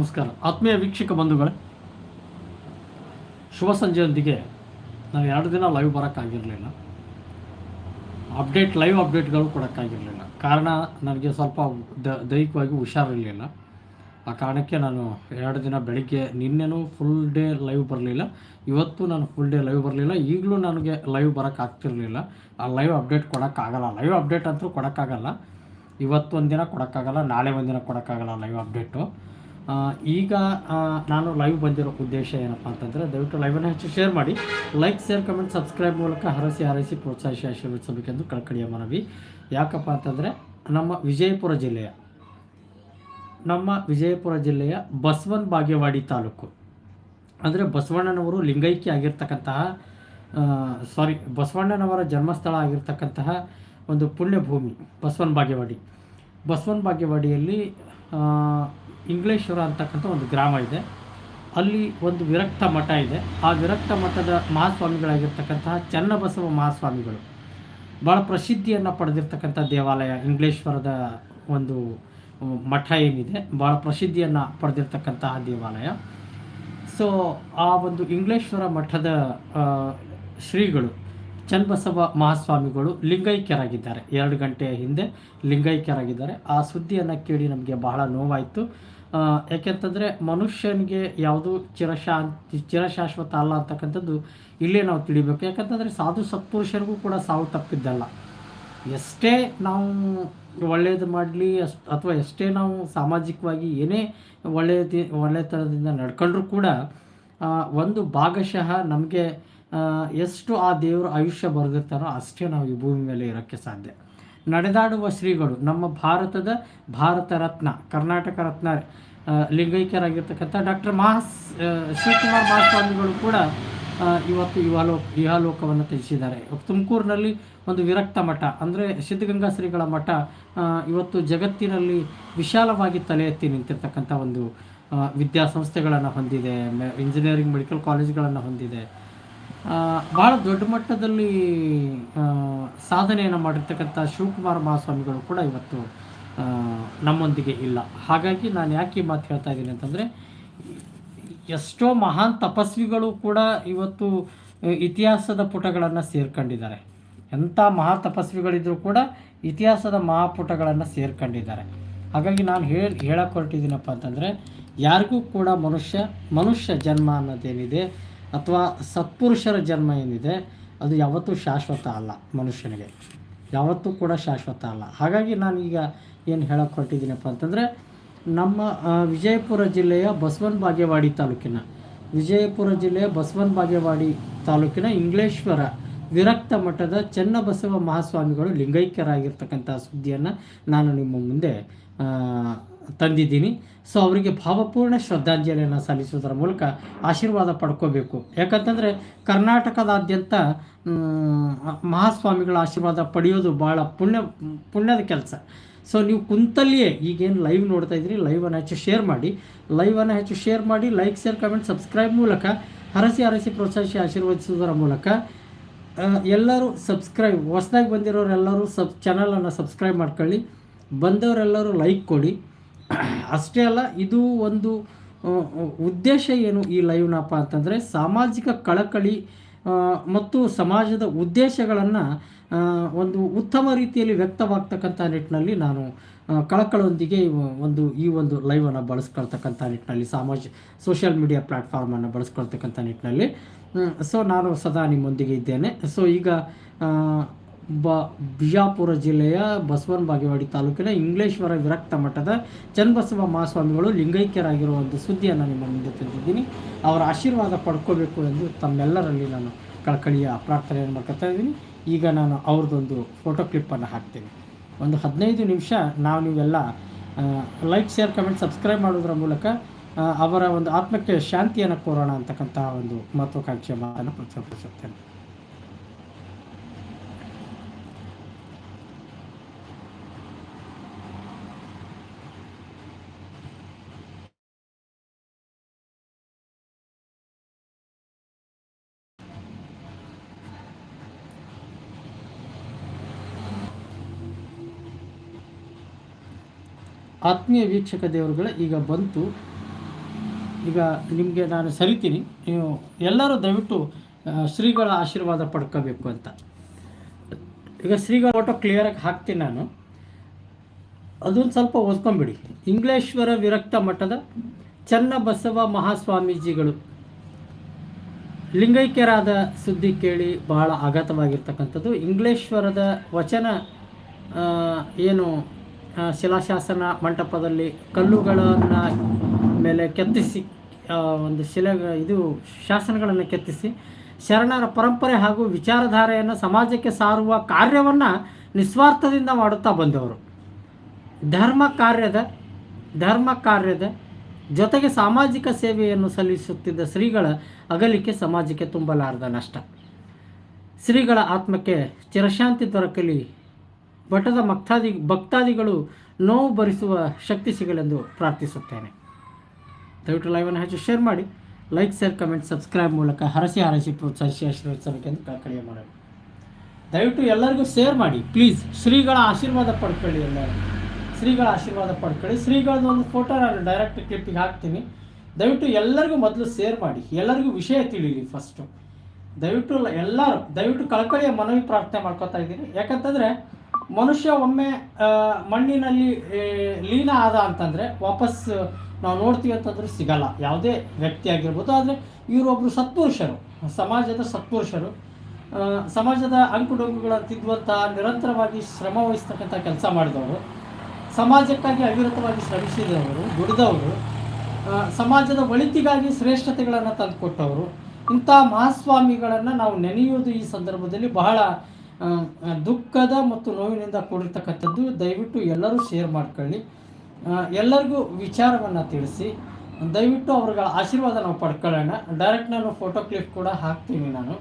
ನಮಸ್ಕಾರ. ಆತ್ಮೀಯ ವೀಕ್ಷಕ ಬಂಧುಗಳೇ, ಶುಭ ಸಂಜೆಯೊಂದಿಗೆ ನಾವು ಎರಡು ದಿನ ಲೈವ್ ಬರೋಕ್ಕಾಗಿರಲಿಲ್ಲ. ಅಪ್ಡೇಟ್ ಲೈವ್ ಅಪ್ಡೇಟ್ಗಳು ಕೊಡೋಕ್ಕಾಗಿರಲಿಲ್ಲ. ಕಾರಣ ನನಗೆ ಸ್ವಲ್ಪ ದ, ದೈಹಿಕವಾಗಿ ಹುಷಾರಿರಲಿಲ್ಲ. ಆ ಕಾರಣಕ್ಕೆ ನಾನು ಎರಡು ದಿನ ಬೆಳಿಗ್ಗೆ ನಿನ್ನೆನೂ ಫುಲ್ ಡೇ ಲೈವ್ ಬರಲಿಲ್ಲ. ಇವತ್ತು ನಾನು ಫುಲ್ ಡೇ ಲೈವ್ ಬರಲಿಲ್ಲ. ಈಗಲೂ ನನಗೆ ಲೈವ್ ಬರೋಕ್ಕಾಗ್ತಿರಲಿಲ್ಲ. ಆ ಲೈವ್ ಅಪ್ಡೇಟ್ ಕೊಡೋಕ್ಕಾಗಲ್ಲ. ಲೈವ್ ಅಪ್ಡೇಟ್ ಅಂತೂ ಕೊಡೋಕ್ಕಾಗಲ್ಲ. ಇವತ್ತು ಒಂದಿನ ಕೊಡೋಕ್ಕಾಗಲ್ಲ. ನಾಳೆ ಒಂದಿನ ಕೊಡೋಕ್ಕಾಗಲ್ಲ ಲೈವ್ ಅಪ್ಡೇಟು ಈಗ ನಾನು ಲೈವ್ ಬಂದಿರೋ ಉದ್ದೇಶ ಏನಪ್ಪ ಅಂತಂದರೆ ದಯವಿಟ್ಟು ಲೈವನ್ನು ಹೆಚ್ಚು ಶೇರ್ ಮಾಡಿ. ಲೈಕ್ ಶೇರ್ ಕಮೆಂಟ್ ಸಬ್ಸ್ಕ್ರೈಬ್ ಮೂಲಕ ಹರಸಿ ಹರಸಿ ಪ್ರೋತ್ಸಾಹಿಸಿ ಆಶೀರ್ವದಿಸಬೇಕೆಂದು ಕಳಕಳಿಯ ಮನವಿ. ಯಾಕಪ್ಪ ಅಂತಂದರೆ ನಮ್ಮ ವಿಜಯಪುರ ಜಿಲ್ಲೆಯ, ನಮ್ಮ ವಿಜಯಪುರ ಜಿಲ್ಲೆಯ ಬಸವನ್ ಬಾಗೇವಾಡಿ ತಾಲೂಕು. ಅಂದರೆ ಬಸವಣ್ಣನವರು ಲಿಂಗೈಕ್ಯ ಆಗಿರ್ತಕ್ಕಂತಹ ಸಾರಿ ಬಸವಣ್ಣನವರ ಜನ್ಮಸ್ಥಳ ಆಗಿರ್ತಕ್ಕಂತಹ ಒಂದು ಪುಣ್ಯಭೂಮಿ ಬಸವನ ಬಾಗೇವಾಡಿ. ಬಸವನ್ ಬಾಗೇವಾಡಿಯಲ್ಲಿ ಇಂಗ್ಲೇಶ್ವರ ಅಂತಕ್ಕಂಥ ಒಂದು ಗ್ರಾಮ ಇದೆ. ಅಲ್ಲಿ ಒಂದು ವಿರಕ್ತ ಮಠ ಇದೆ. ಆ ವಿರಕ್ತ ಮಠದ ಮಹಾಸ್ವಾಮಿಗಳಾಗಿರ್ತಕ್ಕಂತಹ ಚನ್ನಬಸವ ಮಹಾಸ್ವಾಮಿಗಳು. ಭಾಳ ಪ್ರಸಿದ್ಧಿಯನ್ನು ಪಡೆದಿರ್ತಕ್ಕಂಥ ದೇವಾಲಯ, ಇಂಗ್ಲೇಶ್ವರದ ಒಂದು ಮಠ ಏನಿದೆ. ಭಾಳ ಪ್ರಸಿದ್ಧಿಯನ್ನು ಪಡೆದಿರ್ತಕ್ಕಂತಹ ದೇವಾಲಯ. ಸೊ ಆ ಒಂದು ಇಂಗ್ಲೇಶ್ವರ ಮಠದ ಶ್ರೀಗಳು ಚನ್ನಬಸವ ಮಹಾಸ್ವಾಮಿಗಳು ಲಿಂಗೈಕ್ಯರಾಗಿದ್ದಾರೆ. ಎರಡು ಗಂಟೆಯ ಹಿಂದೆ ಲಿಂಗೈಕ್ಯರಾಗಿದ್ದಾರೆ. ಆ ಸುದ್ದಿಯನ್ನು ಕೇಳಿ ನಮಗೆ ಬಹಳ ನೋವಾಯಿತು. ಯಾಕೆಂತಂದರೆ ಮನುಷ್ಯನಿಗೆ ಯಾವುದು ಚಿರಶಾಂತಿ, ಚಿರಶಾಶ್ವತ ಅಲ್ಲ ಅಂತಕ್ಕಂಥದ್ದು ಇಲ್ಲೇ ನಾವು ತಿಳಿಬೇಕು. ಯಾಕಂತಂದರೆ ಸಾಧು ಸತ್ಪುರುಷರಿಗೂ ಕೂಡ ಸಾವು ತಪ್ಪಿದ್ದಲ್ಲ. ಎಷ್ಟೇ ನಾವು ಒಳ್ಳೆಯದು ಮಾಡಲಿ, ಅಷ್ಟು, ಅಥವಾ ಎಷ್ಟೇ ನಾವು ಸಾಮಾಜಿಕವಾಗಿ ಏನೇ ಒಳ್ಳೆಯದಿ, ಒಳ್ಳೆತನದಿಂದ ನಡ್ಕೊಂಡ್ರೂ ಕೂಡ ಒಂದು ಭಾಗಶಃ ನಮಗೆ ಎಷ್ಟು ಆ ದೇವರು ಆಯುಷ್ಯ ಬರೆದಿರ್ತಾರೋ ಅಷ್ಟೇ ನಾವು ಈ ಭೂಮಿ ಮೇಲೆ ಇರೋಕ್ಕೆ ಸಾಧ್ಯ. ನಡೆದಾಡುವ ಶ್ರೀಗಳು, ನಮ್ಮ ಭಾರತದ ಭಾರತ ರತ್ನ, ಕರ್ನಾಟಕ ರತ್ನ ಲಿಂಗೈಕ್ಯರಾಗಿರ್ತಕ್ಕಂಥ ಡಾಕ್ಟರ್ ಮಹಾಸ್ ಶಿವಕುಮಾರ್ ಮಹಾಸ್ವಾಮಿಗಳು ಕೂಡ ಇವತ್ತು ಇವಾಲೋ ಇಹಾಲೋಕವನ್ನು ತ್ಯಜಿಸಿದ್ದಾರೆ ತುಮಕೂರಿನಲ್ಲಿ ಒಂದು ವಿರಕ್ತ ಮಠ, ಅಂದರೆ ಸಿದ್ಧಗಂಗಾ ಶ್ರೀಗಳ ಮಠ ಇವತ್ತು ಜಗತ್ತಿನಲ್ಲಿ ವಿಶಾಲವಾಗಿ ತಲೆ ಎತ್ತಿ ನಿಂತಿರ್ತಕ್ಕಂಥ ಒಂದು ವಿದ್ಯಾಸಂಸ್ಥೆಗಳನ್ನು ಹೊಂದಿದೆ ಇಂಜಿನಿಯರಿಂಗ್ ಮೆಡಿಕಲ್ ಕಾಲೇಜ್ಗಳನ್ನು ಹೊಂದಿದೆ. ಬಹಳ ದೊಡ್ಡ ಮಟ್ಟದಲ್ಲಿ ಸಾಧನೆಯನ್ನು ಮಾಡಿರ್ತಕ್ಕಂಥ ಶಿವಕುಮಾರ ಮಹಾಸ್ವಾಮಿಗಳು ಕೂಡ ಇವತ್ತು ನಮ್ಮೊಂದಿಗೆ ಇಲ್ಲ. ಹಾಗಾಗಿ ನಾನು ಯಾಕೆ ಮಾತು ಹೇಳ್ತಾ ಇದ್ದೀನಿ ಅಂತಂದರೆ, ಎಷ್ಟೋ ಮಹಾನ್ ತಪಸ್ವಿಗಳು ಕೂಡ ಇವತ್ತು ಇತಿಹಾಸದ ಪುಟಗಳನ್ನು ಸೇರ್ಕೊಂಡಿದ್ದಾರೆ. ಎಂಥ ಮಹಾ ತಪಸ್ವಿಗಳಿದ್ದರೂ ಕೂಡ ಇತಿಹಾಸದ ಮಹಾಪುಟಗಳನ್ನು ಸೇರ್ಕೊಂಡಿದ್ದಾರೆ. ಹಾಗಾಗಿ ನಾನು ಹೇಳಿ ಹೇಳಕ್ಕೆ ಹೊರಟಿದ್ದೀನಪ್ಪ ಅಂತಂದರೆ, ಯಾರಿಗೂ ಕೂಡ ಮನುಷ್ಯ ಮನುಷ್ಯ ಜನ್ಮ ಅನ್ನೋದೇನಿದೆ ಅಥವಾ ಸತ್ಪುರುಷರ ಜನ್ಮ ಏನಿದೆ, ಅದು ಯಾವತ್ತೂ ಶಾಶ್ವತ ಅಲ್ಲ ಮನುಷ್ಯನಿಗೆ. ಯಾವತ್ತೂ ಕೂಡ ಶಾಶ್ವತ ಅಲ್ಲ. ಹಾಗಾಗಿ ನಾನು ಈಗ ಏನು ಹೇಳಕ್ಕೆ ಹೊರಟಿದ್ದೀನಪ್ಪ ಅಂತಂದರೆ, ನಮ್ಮ ವಿಜಯಪುರ ಜಿಲ್ಲೆಯ ಬಸವನ ಬಾಗೇವಾಡಿ ತಾಲೂಕಿನ, ವಿಜಯಪುರ ಜಿಲ್ಲೆಯ ಬಸವನ ಬಾಗೇವಾಡಿ ತಾಲೂಕಿನ ಇಂಗ್ಲೇಶ್ವರ ವಿರಕ್ತ ಮಠದ ಚನ್ನಬಸವ ಮಹಾಸ್ವಾಮಿಗಳು ಲಿಂಗೈಕ್ಯರಾಗಿರ್ತಕ್ಕಂಥ ಸುದ್ದಿಯನ್ನು ನಾನು ನಿಮ್ಮ ಮುಂದೆ ತಂದಿದ್ದೀನಿ. ಸೊ ಅವರಿಗೆ ಭಾವಪೂರ್ಣ ಶ್ರದ್ಧಾಂಜಲಿಯನ್ನು ಸಲ್ಲಿಸುವುದರ ಮೂಲಕ ಆಶೀರ್ವಾದ ಪಡ್ಕೋಬೇಕು. ಯಾಕಂತಂದರೆ ಕರ್ನಾಟಕದಾದ್ಯಂತ ಮಹಾಸ್ವಾಮಿಗಳ ಆಶೀರ್ವಾದ ಪಡೆಯೋದು ಭಾಳ ಪುಣ್ಯ, ಪುಣ್ಯದ ಕೆಲಸ. ಸೊ ನೀವು ಕುಂತಲ್ಲಿಯೇ ಈಗೇನು ಲೈವ್ ನೋಡ್ತಾ ಇದ್ದೀರಿ ಲೈವನ್ನು ಹೆಚ್ಚು ಶೇರ್ ಮಾಡಿ. ಲೈವನ್ನು ಹೆಚ್ಚು ಶೇರ್ ಮಾಡಿ ಲೈಕ್ ಶೇರ್ ಕಮೆಂಟ್ ಸಬ್ಸ್ಕ್ರೈಬ್ ಮೂಲಕ ಹರಸಿ ಹರಸಿ ಪ್ರೋತ್ಸಾಹಿಸಿ ಆಶೀರ್ವದಿಸುವುದರ ಮೂಲಕ ಎಲ್ಲರೂ ಸಬ್ಸ್ಕ್ರೈಬ್ ಹೊಸದಾಗಿ ಬಂದಿರೋರೆಲ್ಲರೂ ಸಬ್ ಚಾನಲನ್ನು ಸಬ್ಸ್ಕ್ರೈಬ್ ಮಾಡ್ಕೊಳ್ಳಿ. ಬಂದವರೆಲ್ಲರೂ ಲೈಕ್ ಕೊಡಿ. ಅಷ್ಟೇ ಅಲ್ಲ, ಇದು ಒಂದು ಉದ್ದೇಶ ಏನು ಈ ಲೈವ್ನಪ್ಪ ಅಂತಂದರೆ ಸಾಮಾಜಿಕ ಕಳಕಳಿ ಮತ್ತು ಸಮಾಜದ ಉದ್ದೇಶಗಳನ್ನು ಒಂದು ಉತ್ತಮ ರೀತಿಯಲ್ಲಿ ವ್ಯಕ್ತವಾಗ್ತಕ್ಕಂಥ ನಿಟ್ಟಿನಲ್ಲಿ ನಾನು ಕಳಕಳೊಂದಿಗೆ ಒಂದು, ಈ ಒಂದು ಲೈವನ್ನು ಬಳಸ್ಕೊಳ್ತಕ್ಕಂಥ ನಿಟ್ಟಿನಲ್ಲಿ, ಸಾಮಾಜ, ಸೋಷಿಯಲ್ ಮೀಡಿಯಾ ಪ್ಲ್ಯಾಟ್ಫಾರ್ಮನ್ನು ಬಳಸ್ಕೊಳ್ತಕ್ಕಂಥ ನಿಟ್ಟಿನಲ್ಲಿ ಸೊ ನಾನು ಸದಾ ನಿಮ್ಮೊಂದಿಗೆ ಇದ್ದೇನೆ. ಸೊ ಈಗ ಬ, ಬಿಜಾಪುರ ಜಿಲ್ಲೆಯ ಬಸವನ ಬಾಗೇವಾಡಿ ತಾಲೂಕಿನ ಇಂಗ್ಲೇಶ್ವರ ವಿರಕ್ತ ಮಠದ ಚನ್ನಬಸವ ಮಹಾಸ್ವಾಮಿಗಳು ಲಿಂಗೈಕ್ಯರಾಗಿರುವ ಒಂದು ಸುದ್ದಿಯನ್ನು ನಿಮ್ಮ ಮುಂದೆ ತಂದಿದ್ದೀನಿ. ಅವರ ಆಶೀರ್ವಾದ ಪಡ್ಕೋಬೇಕು ಎಂದು ತಮ್ಮೆಲ್ಲರಲ್ಲಿ ನಾನು ಕಳಕಳಿಯ ಪ್ರಾರ್ಥನೆಯನ್ನು ಮಾಡ್ಕೊತಾ ಇದ್ದೀನಿ. ಈಗ ನಾನು ಅವ್ರದ್ದೊಂದು ಫೋಟೋ ಕ್ಲಿಪ್ಪನ್ನು ಹಾಕ್ತೀನಿ. ಒಂದು ಹದಿನೈದು ನಿಮಿಷ ನಾವು ನೀವೆಲ್ಲ ಲೈಕ್, ಶೇರ್, ಕಮೆಂಟ್, ಸಬ್ಸ್ಕ್ರೈಬ್ ಮಾಡೋದ್ರ ಮೂಲಕ ಅವರ ಒಂದು ಆತ್ಮಕ್ಕೆ ಶಾಂತಿಯನ್ನು ಕೋರೋಣ ಅಂತಕ್ಕಂತಹ ಒಂದು ಮಹತ್ವಾಕಾಂಕ್ಷೆಯ ಮಾತನ್ನು ಪ್ರಚುರಪಡಿಸುತ್ತೇನೆ ಆತ್ಮೀಯ ವೀಕ್ಷಕ ದೇವರುಗಳೇ, ಈಗ ಬಂತು. ಈಗ ನಿಮಗೆ ನಾನು ಸರಿತೀನಿ. ನೀವು ಎಲ್ಲರೂ ದಯವಿಟ್ಟು ಶ್ರೀಗಳ ಆಶೀರ್ವಾದ ಪಡ್ಕೋಬೇಕು ಅಂತ. ಈಗ ಶ್ರೀಗಳ ಫೋಟೋ ಕ್ಲಿಯರಾಗಿ ಹಾಕ್ತೀನಿ ನಾನು. ಅದೊಂದು ಸ್ವಲ್ಪ ಓದ್ಕೊಂಬಿಡಿ. ಇಂಗ್ಲೇಶ್ವರ ವಿರಕ್ತ ಮಠದ ಚನ್ನಬಸವ ಮಹಾಸ್ವಾಮೀಜಿಗಳು. ಲಿಂಗೈಕ್ಯರಾದ ಸುದ್ದಿ ಕೇಳಿ ಬಹಳ ಆಘಾತವಾಗಿರ್ತಕ್ಕಂಥದ್ದು. ಇಂಗ್ಲೇಶ್ವರದ ವಚನ ಏನು ಶಿಲಾಶಾಸನ ಮಂಟಪದಲ್ಲಿ ಕಲ್ಲುಗಳನ್ನು ಮೇಲೆ ಕೆತ್ತಿಸಿ ಒಂದು ಶಿಲೆ, ಇದು ಶಾಸನಗಳನ್ನು ಕೆತ್ತಿಸಿ, ಶರಣರ ಪರಂಪರೆ ಹಾಗೂ ವಿಚಾರಧಾರೆಯನ್ನು ಸಮಾಜಕ್ಕೆ ಸಾರುವ ಕಾರ್ಯವನ್ನು ನಿಸ್ವಾರ್ಥದಿಂದ ಮಾಡುತ್ತಾ ಬಂದವರು. ಧರ್ಮ ಕಾರ್ಯದ ಧರ್ಮ ಕಾರ್ಯದ ಜೊತೆಗೆ ಸಾಮಾಜಿಕ ಸೇವೆಯನ್ನು ಸಲ್ಲಿಸುತ್ತಿದ್ದ ಶ್ರೀಗಳ ಅಗಲಿಕೆ ಸಮಾಜಕ್ಕೆ ತುಂಬಲಾರದ ನಷ್ಟ. ಶ್ರೀಗಳ ಆತ್ಮಕ್ಕೆ ಚಿರಶಾಂತಿ ದೊರಕಲಿ ಮಠದ ಭಕ್ತಾದಿ ಭಕ್ತಾದಿಗಳು ನೋವು ಭರಿಸುವ ಶಕ್ತಿ ಸಿಗಲೆಂದು ಪ್ರಾರ್ಥಿಸುತ್ತೇನೆ. ದಯವಿಟ್ಟು ಲೈವನ್ನು ಹೆಚ್ಚು ಶೇರ್ ಮಾಡಿ ಲೈಕ್ ಶೇರ್ ಕಮೆಂಟ್ ಸಬ್ಸ್ಕ್ರೈಬ್ ಮೂಲಕ ಹರಸಿ ಹರಸಿ ಪ್ರೋತ್ಸಾಹಿಸಿ ಆಶೀರ್ವದಿಸಬೇಕೆಂದು ಕಳಕಳಿಯ ಮಾಡೋಣ. ದಯವಿಟ್ಟು ಎಲ್ಲರಿಗೂ ಶೇರ್ ಮಾಡಿ ಪ್ಲೀಸ್ ಶ್ರೀಗಳ ಆಶೀರ್ವಾದ ಪಡ್ಕೊಳ್ಳಿ ಎಲ್ಲರೂ ಶ್ರೀಗಳ ಆಶೀರ್ವಾದ ಪಡ್ಕೊಳ್ಳಿ. ಶ್ರೀಗಳದ್ದು ಒಂದು ಫೋಟೋ ನಾನು ಡೈರೆಕ್ಟ್ ಕ್ಲಿಪ್ಪಿಗೆ ಹಾಕ್ತೀನಿ. ದಯವಿಟ್ಟು ಎಲ್ಲರಿಗೂ ಮೊದಲು ಶೇರ್ ಮಾಡಿ, ಎಲ್ಲರಿಗೂ ವಿಷಯ ತಿಳಿಲಿ ಫಸ್ಟು ದಯವಿಟ್ಟು ಎಲ್ಲರೂ, ದಯವಿಟ್ಟು ಕಳ್ಕೊಳ್ಳಿಯ ಮನವಿ ಪ್ರಾರ್ಥನೆ ಮಾಡ್ಕೋತಾ ಇದ್ದೀನಿ. ಯಾಕಂತಂದರೆ ಮನುಷ್ಯ ಒಮ್ಮೆ ಮಣ್ಣಿನಲ್ಲಿ ಲೀನ ಆದ ಅಂತಂದರೆ ವಾಪಸ್ ನಾವು ನೋಡ್ತೀವಿ ಅಂತಂದರೆ ಸಿಗಲ್ಲ. ಯಾವುದೇ ವ್ಯಕ್ತಿ ಆಗಿರ್ಬೋದು, ಆದರೆ ಇವರೊಬ್ಬರು ಸತ್ಪುರುಷರು, ಸಮಾಜದ ಸತ್ಪುರುಷರು ಸಮಾಜದ ಅಂಕುಡೊಂಕುಗಳ ತಿದ್ದುವಂಥ ನಿರಂತರವಾಗಿ ಶ್ರಮ ವಹಿಸ್ತಕ್ಕಂಥ ಕೆಲಸ ಮಾಡಿದವರು, ಸಮಾಜಕ್ಕಾಗಿ ಅವಿರತವಾಗಿ ಶ್ರಮಿಸಿದವರು, ದುಡಿದವರು ಸಮಾಜದ ಒಳಿತಿಗಾಗಿ ಶ್ರೇಷ್ಠತೆಗಳನ್ನು ತಂದುಕೊಟ್ಟವರು, ಇಂಥ ಮಹಾಸ್ವಾಮಿಗಳನ್ನು ನಾವು ನೆನೆಯುವುದು ಈ ಸಂದರ್ಭದಲ್ಲಿ ಬಹಳ ದುಃಖದ ಮತ್ತು ನೋವಿನಿಂದ ಕೂಡಿರ್ತಕ್ಕಂಥದ್ದು ದಯವಿಟ್ಟು ಎಲ್ಲರೂ ಶೇರ್ ಮಾಡ್ಕೊಳ್ಳಿ. ಎಲ್ಲರಿಗೂ ವಿಚಾರವನ್ನು ತಿಳಿಸಿ. ದಯವಿಟ್ಟು ಅವ್ರಿಗೆ ಆಶೀರ್ವಾದ ನಾವು ಪಡ್ಕೊಳ್ಳೋಣ. ಡೈರೆಕ್ಟ್ ನಾನು ಫೋಟೋ ಕ್ಲಿಪ್ ಕೂಡ ಹಾಕ್ತೀನಿ ನಾನು.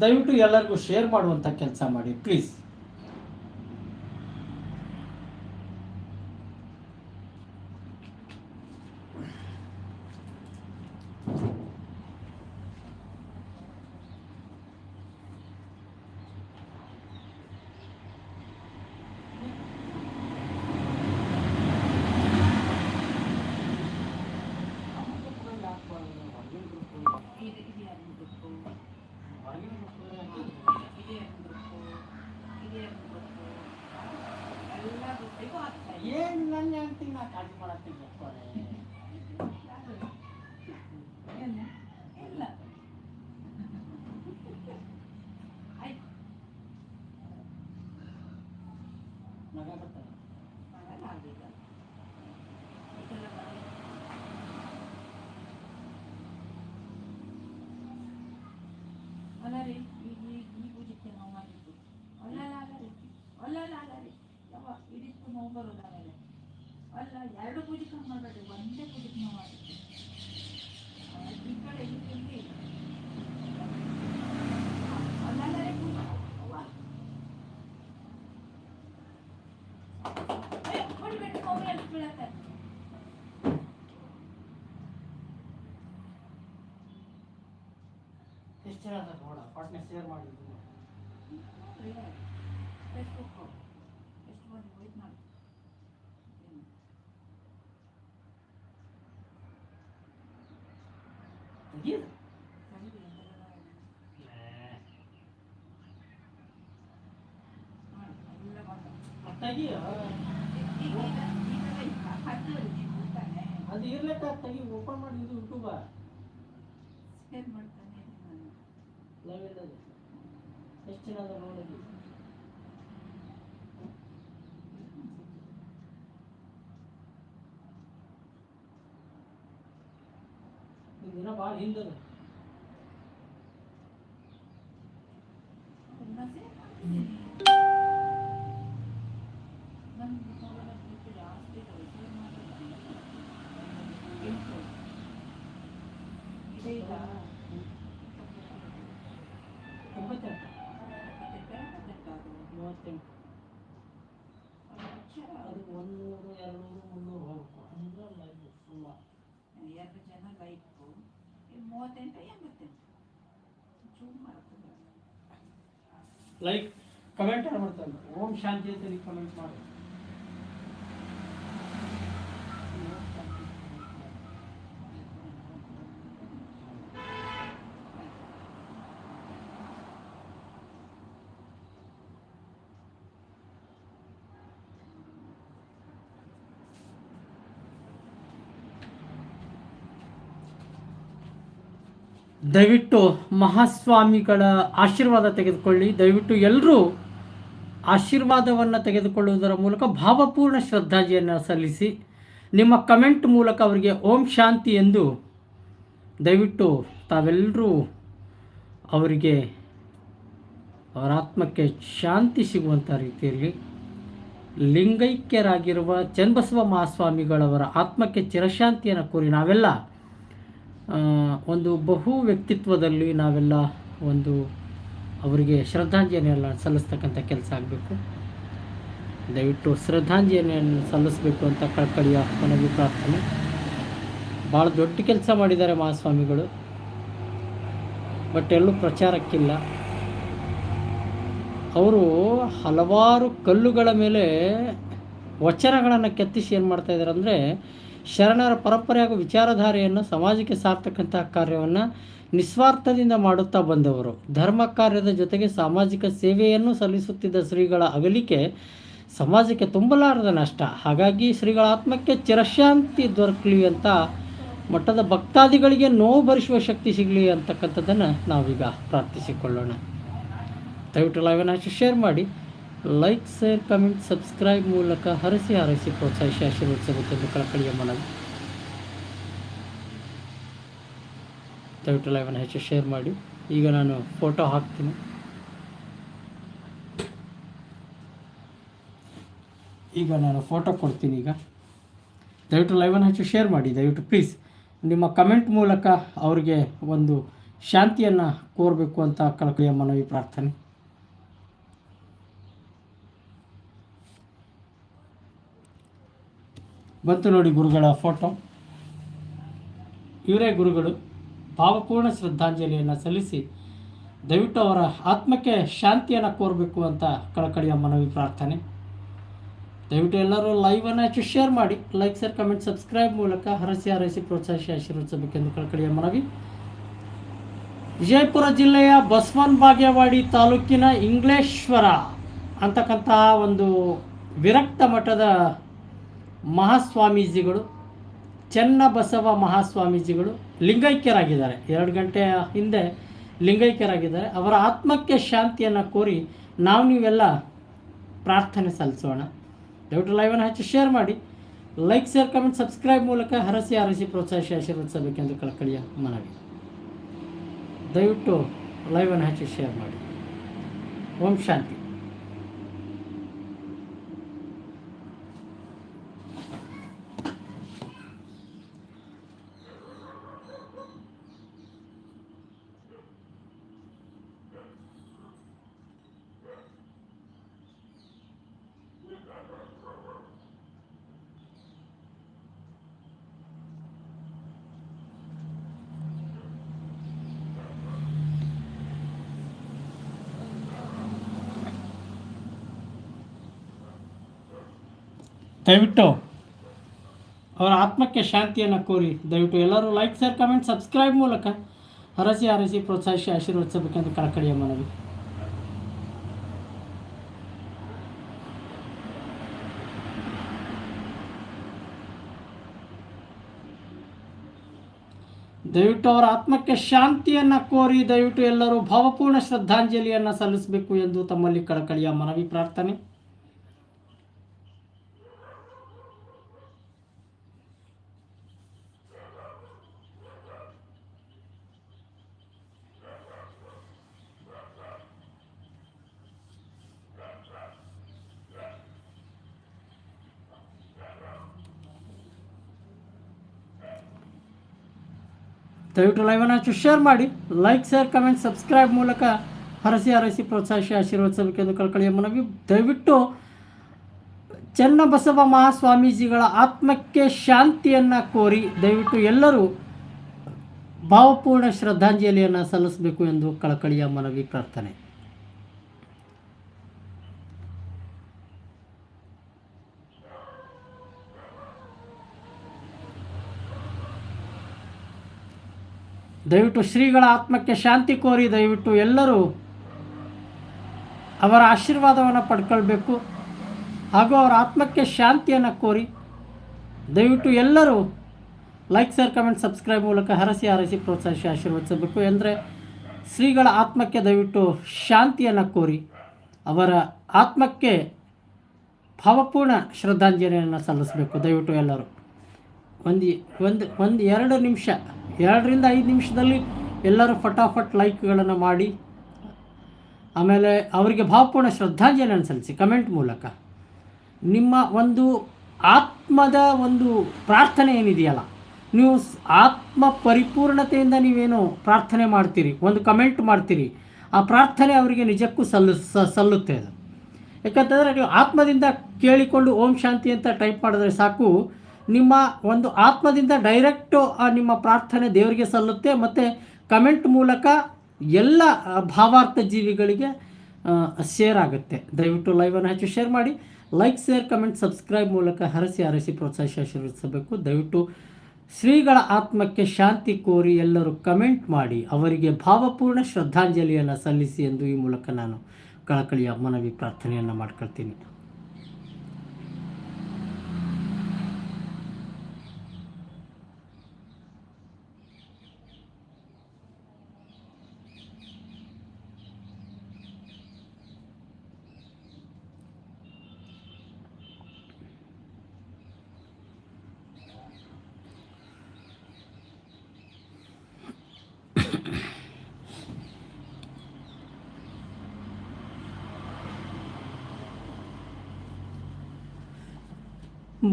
ದಯವಿಟ್ಟು ಎಲ್ಲರಿಗೂ ಶೇರ್ ಮಾಡುವಂಥ ಕೆಲಸ ಮಾಡಿ ಪ್ಲೀಸ್ ಏನು ನನ್ನ ಹೇಳ್ತೀನಿ ನಾ ಕಾಳಜಿ ಮಾಡತ್ತೀನಿ ನಗಾಕತ್ತಾರ ಅಲ್ಲರಿ ಈ ಈ- ಈ ಪೂಜೆಗೆ ನಾವು ಮಾಡಿದ್ದು ಅಲ್ಲಲ್ಲಾಗರಿ ಅಲ್ಲಲ್ಲಾಗರಿ ಯಾವ ಇಡಿಸ್ತು ನೋವು ಬರೋದು ಆಮೇಲೆ ಅಲ್ಲ ಎರಡು ಪೂಜೆಗೆ ಹಂಗೆ ಮಾಡಬೇಡಿ ಒಂದೇ ಪೂಜೆಗೆ ನಾವು ಮಾಡಿದ್ದು ಆ, ಈ ಕಡೆ ಈ ಇಲ್ಲಿ ಅಲ್ಲಲ್ಲರೇ ಪೂಜೆ ಅವ್ವ. ಅಯ್ಯೋ, ಹೊಡಿಬೇಡಿ, ಅವ್ರು ಎಲ್ಲಿ ಬೀಳತ್ತೆ? ಎಷ್ಟು ಜನ ಅದಾರ ನೋಡ ಪಾಟ್ನೆ ಶೇರ್ ಮಾಡಿದ್ದು ಫೇಸ್ಬುಕ್ ಎಷ್ಟು ಮಂದಿ ಹೋಯ್ತು ಮಾಡಿ ತೆಗೀದು ಸರಿ ಎಂತೆಲ್ಲ ಮಾಡಿ ಎಲ್ಲ ಬಂದ ತೆಗಿ ಈಗ ಈಗ ಈಗ ಹತ್ತುವರೆ ನೀವು ತಾನೆ ಅದು ಇರ್ಲಕ್ಕ ತೆಗಿ ಓಪನ್ ಮಾಡಿ ಇದು ಯೂಟ್ಯೂಬ ಮಾಡ್ತಾನೆ ಲೈವ್ ಇಲ್ಲದೆ ಎಷ್ಟು ಜನ ಅದು ಮೂವತ್ತೆಂಟು ಅಕ್ಷರ ಅದಕ್ಕೆ ಒಂದೂರು ಎರಡು ಮುನ್ನೂರು ಹೋಗ್ಬೇಕು ಅಂದ್ರೆ ಲೈವ್ ಫುಲ್ಲ ಎರಡು ಜನ ಲೈಫು ಮೂವತ್ತೆಂಟು ಎಂಬತ್ತೆಂಟು ಚೂರು ಮಾಡ್ತದೆ ಲೈಕ್ ಕಮೆಂಟ್ ಮಾಡ್ತಾರೆ ಓಂ ಶಾಂತಿ ಅಂತ ಕಮೆಂಟ್ ಮಾಡಿ ದಯವಿಟ್ಟು ಮಹಾಸ್ವಾಮಿಗಳ ಆಶೀರ್ವಾದ ತೆಗೆದುಕೊಳ್ಳಿ. ದಯವಿಟ್ಟು ಎಲ್ಲರೂ ಆಶೀರ್ವಾದವನ್ನು ತೆಗೆದುಕೊಳ್ಳುವುದರ ಮೂಲಕ ಭಾವಪೂರ್ಣ ಶ್ರದ್ಧಾಂಜಲಿಯನ್ನು ಸಲ್ಲಿಸಿ. ನಿಮ್ಮ ಕಮೆಂಟ್ ಮೂಲಕ ಅವರಿಗೆ ಓಂ ಶಾಂತಿ ಎಂದು ದಯವಿಟ್ಟು ತಾವೆಲ್ಲರೂ ಅವರಿಗೆ ಅವರ ಆತ್ಮಕ್ಕೆ ಶಾಂತಿ ಸಿಗುವಂಥ ರೀತಿಯಲ್ಲಿ ಲಿಂಗೈಕ್ಯರಾಗಿರುವ ಚನ್ನಬಸವ ಮಹಾಸ್ವಾಮಿಗಳವರ ಆತ್ಮಕ್ಕೆ ಚಿರಶಾಂತಿಯನ್ನು ಕೋರಿ ನಾವೆಲ್ಲ ಒಂದು ಬಹು ವ್ಯಕ್ತಿತ್ವದಲ್ಲಿ ನಾವೆಲ್ಲ ಒಂದು ಅವರಿಗೆ ಶ್ರದ್ಧಾಂಜಲಿಯನ್ನು ಸಲ್ಲಿಸ್ತಕ್ಕಂಥ ಕೆಲಸ ಆಗಬೇಕು. ದಯವಿಟ್ಟು ಶ್ರದ್ಧಾಂಜಲಿಯನ್ನು ಸಲ್ಲಿಸಬೇಕು ಅಂತ ಕಳ್ಕಳಿಯ ಮನವಿ ಪ್ರಾರ್ಥನೆ. ಭಾಳ ದೊಡ್ಡ ಕೆಲಸ ಮಾಡಿದ್ದಾರೆ ಮಹಾಸ್ವಾಮಿಗಳು. ಬಟ್ ಎಲ್ಲೂ ಪ್ರಚಾರಕ್ಕಿಲ್ಲ. ಅವರು ಹಲವಾರು ಕಲ್ಲುಗಳ ಮೇಲೆ ವಚನಗಳನ್ನು ಕೆತ್ತಿಸಿ ಏನು ಮಾಡ್ತಾಯಿದ್ದಾರೆ ಅಂದರೆ ಶರಣರ ಪರಂಪರೆ ಹಾಗೂ ವಿಚಾರಧಾರೆಯನ್ನು ಸಮಾಜಕ್ಕೆ ಸಾರ್ತಕ್ಕಂತಹ ಕಾರ್ಯವನ್ನು ನಿಸ್ವಾರ್ಥದಿಂದ ಮಾಡುತ್ತಾ ಬಂದವರು. ಧರ್ಮ ಕಾರ್ಯದ ಜೊತೆಗೆ ಸಾಮಾಜಿಕ ಸೇವೆಯನ್ನು ಸಲ್ಲಿಸುತ್ತಿದ್ದ ಶ್ರೀಗಳ ಅಗಲಿಕೆ ಸಮಾಜಕ್ಕೆ ತುಂಬಲಾರದ ನಷ್ಟ. ಹಾಗಾಗಿ ಶ್ರೀಗಳ ಆತ್ಮಕ್ಕೆ ಚಿರಶಾಂತಿ ದೊರಕಲಿ ಅಂತ ಮಠದ ಭಕ್ತಾದಿಗಳಿಗೆ ನೋವು ಭರಿಸುವ ಶಕ್ತಿ ಸಿಗಲಿ ಅಂತಕ್ಕಂಥದ್ದನ್ನು ನಾವೀಗ ಪ್ರಾರ್ಥಿಸಿಕೊಳ್ಳೋಣ. ದಯವಿಟ್ಟು ಲೈವನ್ನ ಶೇರ್ ಮಾಡಿ. ಲೈಕ್ ಶೇರ್ ಕಮೆಂಟ್ ಸಬ್ಸ್ಕ್ರೈಬ್ ಮೂಲಕ ಹರಸಿ ಹರಸಿ ಪ್ರೋತ್ಸಾಹಿಸಿ ಆಶೀರ್ವದಿಸಬೇಕೆಂದು ಕಳಕಳಿಯ ಮನವಿ ದಯವಿಟ್ಟು ಲೈವನ್ನು ಹೆಚ್ಚು ಶೇರ್ ಮಾಡಿ. ಈಗ ನಾನು ಫೋಟೋ ಹಾಕ್ತೀನಿ. ಈಗ ನಾನು ಫೋಟೋ ಕೊಡ್ತೀನಿ ಈಗ. ದಯವಿಟ್ಟು ಲೈವನ್ನು ಹೆಚ್ಚು ಶೇರ್ ಮಾಡಿ. ದಯವಿಟ್ಟು ಪ್ಲೀಸ್ ನಿಮ್ಮ ಕಮೆಂಟ್ ಮೂಲಕ ಅವರಿಗೆ ಒಂದು ಶಾಂತಿಯನ್ನು ಕೋರಬೇಕು ಅಂತ ಕಳಕಳಿಯ ಮನವಿ ಪ್ರಾರ್ಥನೆ. ಬಂತು ನೋಡಿ ಗುರುಗಳ ಫೋಟೋ. ಇವರೇ ಗುರುಗಳು, ಭಾವಪೂರ್ಣ ಶ್ರದ್ಧಾಂಜಲಿಯನ್ನು ಸಲ್ಲಿಸಿ ದಯವಿಟ್ಟು ಅವರ ಆತ್ಮಕ್ಕೆ ಶಾಂತಿಯನ್ನು ಕೋರಬೇಕು ಅಂತ ಕಳಕಳಿಯ ಮನವಿ ಪ್ರಾರ್ಥನೆ. ದಯವಿಟ್ಟು ಎಲ್ಲರೂ ಲೈವನ್ನು ಹೆಚ್ಚು ಶೇರ್ ಮಾಡಿ ಲೈಕ್ ಶೇರ್ ಕಮೆಂಟ್ ಸಬ್ಸ್ಕ್ರೈಬ್ ಮೂಲಕ ಹರಸಿ ಹರಸಿ ಪ್ರೋತ್ಸಾಹಿಸಿ ಆಶೀರ್ವದಿಸಬೇಕೆಂದು ಕಳಕಳಿಯ ಮನವಿ. ವಿಜಯಪುರ ಜಿಲ್ಲೆಯ ಬಸವನ್ ಬಾಗೇವಾಡಿ ತಾಲೂಕಿನ ಇಂಗ್ಲೇಶ್ವರ ಅಂತಕ್ಕಂತಹ ಒಂದು ವಿರಕ್ತ ಮಠದ ಮಹಾಸ್ವಾಮೀಜಿಗಳು, ಚನ್ನಬಸವ ಮಹಾಸ್ವಾಮೀಜಿಗಳು ಲಿಂಗೈಕ್ಯರಾಗಿದ್ದಾರೆ. ಎರಡು ಗಂಟೆಯ ಹಿಂದೆ ಲಿಂಗೈಕ್ಯರಾಗಿದ್ದಾರೆ. ಅವರ ಆತ್ಮಕ್ಕೆ ಶಾಂತಿಯನ್ನು ಕೋರಿ ನಾವು ನೀವೆಲ್ಲ ಪ್ರಾರ್ಥನೆ ಸಲ್ಲಿಸೋಣ. ದಯವಿಟ್ಟು ಲೈವನ್ನು ಹಚ್ಚಿ ಶೇರ್ ಮಾಡಿ. ಲೈಕ್ ಶೇರ್ ಕಮೆಂಟ್ ಸಬ್ಸ್ಕ್ರೈಬ್ ಮೂಲಕ ಹರಸಿ ಹರಸಿ ಪ್ರೋತ್ಸಾಹಿಸಿ ಆಶೀರ್ವದಿಸಬೇಕೆಂದು ಕಳಕಳಿಯ ಮನವಿ. ದಯವಿಟ್ಟು ಲೈವನ್ನು ಹಚ್ಚಿ ಶೇರ್ ಮಾಡಿ. ಓಂ ಶಾಂತಿ. ದಯವಿಟ್ಟು ಅವರ ಆತ್ಮಕ್ಕೆ ಶಾಂತಿಯನ್ನು ಕೋರಿ, ದಯವಿಟ್ಟು ಎಲ್ಲರೂ ಲೈಕ್ ಶೇರ್ ಕಮೆಂಟ್ ಸಬ್ಸ್ಕ್ರೈಬ್ ಮೂಲಕ ಹರಸಿ ಹರಸಿ ಪ್ರೋತ್ಸಾಹಿಸಿ ಆಶೀರ್ವದಿಸಬೇಕೆಂದು ಕಳಕಳಿಯ ಮನವಿ. ದಯವಿಟ್ಟು ಅವರ ಆತ್ಮಕ್ಕೆ ಶಾಂತಿಯನ್ನು ಕೋರಿ, ದಯವಿಟ್ಟು ಎಲ್ಲರೂ ಭಾವಪೂರ್ಣ ಶ್ರದ್ಧಾಂಜಲಿಯನ್ನು ಸಲ್ಲಿಸಬೇಕು ಎಂದು ತಮ್ಮಲ್ಲಿ ಕಳಕಳಿಯ ಮನವಿ ಪ್ರಾರ್ಥನೆ. ದಯವಿಟ್ಟು ಲೈವನ್ನು ಶೇರ್ ಮಾಡಿ ಲೈಕ್ ಶೇರ್ ಕಮೆಂಟ್ ಸಬ್ಸ್ಕ್ರೈಬ್ ಮೂಲಕ ಹರಸಿ ಹರಸಿ ಪ್ರೋತ್ಸಾಹಿಸಿ ಆಶೀರ್ವದಿಸಬೇಕೆಂದು ಕಳ್ಕಳಿಯ ಮನವಿ. ದಯವಿಟ್ಟು ಚನ್ನಬಸವ ಮಹಾಸ್ವಾಮೀಜಿಗಳ ಆತ್ಮಕ್ಕೆ ಶಾಂತಿಯನ್ನು ಕೋರಿ ದಯವಿಟ್ಟು ಎಲ್ಲರೂ ಭಾವಪೂರ್ಣ ಶ್ರದ್ಧಾಂಜಲಿಯನ್ನು ಸಲ್ಲಿಸಬೇಕು ಎಂದು ಕಳಕಳಿಯ ಮನವಿ ಪ್ರಾರ್ಥನೆ. ದಯವಿಟ್ಟು ಶ್ರೀಗಳ ಆತ್ಮಕ್ಕೆ ಶಾಂತಿ ಕೋರಿ, ದಯವಿಟ್ಟು ಎಲ್ಲರೂ ಅವರ ಆಶೀರ್ವಾದವನ್ನು ಪಡ್ಕೊಳ್ಬೇಕು. ಹಾಗೂ ಅವರ ಆತ್ಮಕ್ಕೆ ಶಾಂತಿಯನ್ನು ಕೋರಿ, ದಯವಿಟ್ಟು ಎಲ್ಲರೂ ಲೈಕ್ ಶೇರ್ ಕಮೆಂಟ್ ಸಬ್ಸ್ಕ್ರೈಬ್ ಮೂಲಕ ಹರಸಿ ಹರಸಿ ಪ್ರೋತ್ಸಾಹಿಸಿ ಆಶೀರ್ವದಿಸಬೇಕು ಎಂದರೆ ಶ್ರೀಗಳ ಆತ್ಮಕ್ಕೆ ದಯವಿಟ್ಟು ಶಾಂತಿಯನ್ನು ಕೋರಿ, ಅವರ ಆತ್ಮಕ್ಕೆ ಭಾವಪೂರ್ಣ ಶ್ರದ್ಧಾಂಜಲಿಯನ್ನು ಸಲ್ಲಿಸಬೇಕು. ದಯವಿಟ್ಟು ಎಲ್ಲರೂ. ಒಂದು ಒಂದು ಒಂದು ಎರಡು ನಿಮಿಷ, ಎರಡರಿಂದ ಐದು ನಿಮಿಷದಲ್ಲಿ ಎಲ್ಲರೂ ಫಟಾಫಟ್ ಲೈಕ್ಗಳನ್ನು ಮಾಡಿ, ಆಮೇಲೆ ಅವರಿಗೆ ಭಾವಪೂರ್ಣ ಶ್ರದ್ಧಾಂಜಲಿಯನ್ನು ಸಲ್ಲಿಸಿ ಕಮೆಂಟ್ ಮೂಲಕ. ನಿಮ್ಮ ಒಂದು ಆತ್ಮದ ಒಂದು ಪ್ರಾರ್ಥನೆ ಏನಿದೆಯಲ್ಲ, ನೀವು ಆತ್ಮ ಪರಿಪೂರ್ಣತೆಯಿಂದ ನೀವೇನು ಪ್ರಾರ್ಥನೆ ಮಾಡ್ತೀರಿ, ಒಂದು ಕಮೆಂಟ್ ಮಾಡ್ತೀರಿ, ಆ ಪ್ರಾರ್ಥನೆ ಅವರಿಗೆ ನಿಜಕ್ಕೂ ಸಲ್ಲು ಸಲ್ಲುತ್ತೆ ಅದು. ಯಾಕಂತಂದರೆ ನೀವು ಆತ್ಮದಿಂದ ಕೇಳಿಕೊಂಡು ಓಂ ಶಾಂತಿ ಅಂತ ಟೈಪ್ ಮಾಡಿದ್ರೆ ಸಾಕು ನಿಮ್ಮ ಒಂದು ಆತ್ಮದಿಂದ ಡೈರೆಕ್ಟು ನಿಮ್ಮ ಪ್ರಾರ್ಥನೆ ದೇವರಿಗೆ ಸಲ್ಲುತ್ತೆ. ಮತ್ತು ಕಮೆಂಟ್ ಮೂಲಕ ಎಲ್ಲ ಭಾವಾರ್ಥ ಜೀವಿಗಳಿಗೆ ಶೇರ್ ಆಗುತ್ತೆ. ದಯವಿಟ್ಟು ಲೈವನ್ನು ಹೆಚ್ಚು ಶೇರ್ ಮಾಡಿ. ಲೈಕ್ ಶೇರ್ ಕಮೆಂಟ್ ಸಬ್ಸ್ಕ್ರೈಬ್ ಮೂಲಕ ಹರಸಿ ಹರಸಿ ಪ್ರೋತ್ಸಾಹ ಆಶೀರ್ವದಿಸಬೇಕು. ದಯವಿಟ್ಟು ಶ್ರೀಗಳ ಆತ್ಮಕ್ಕೆ ಶಾಂತಿ ಕೋರಿ ಎಲ್ಲರೂ ಕಮೆಂಟ್ ಮಾಡಿ. ಅವರಿಗೆ ಭಾವಪೂರ್ಣ ಶ್ರದ್ಧಾಂಜಲಿಯನ್ನು ಸಲ್ಲಿಸಿ ಎಂದು ಈ ಮೂಲಕ ನಾನು ಕಳಕಳಿಯ ಮನವಿ ಪ್ರಾರ್ಥನೆಯನ್ನು ಮಾಡ್ಕೊಳ್ತೀನಿ.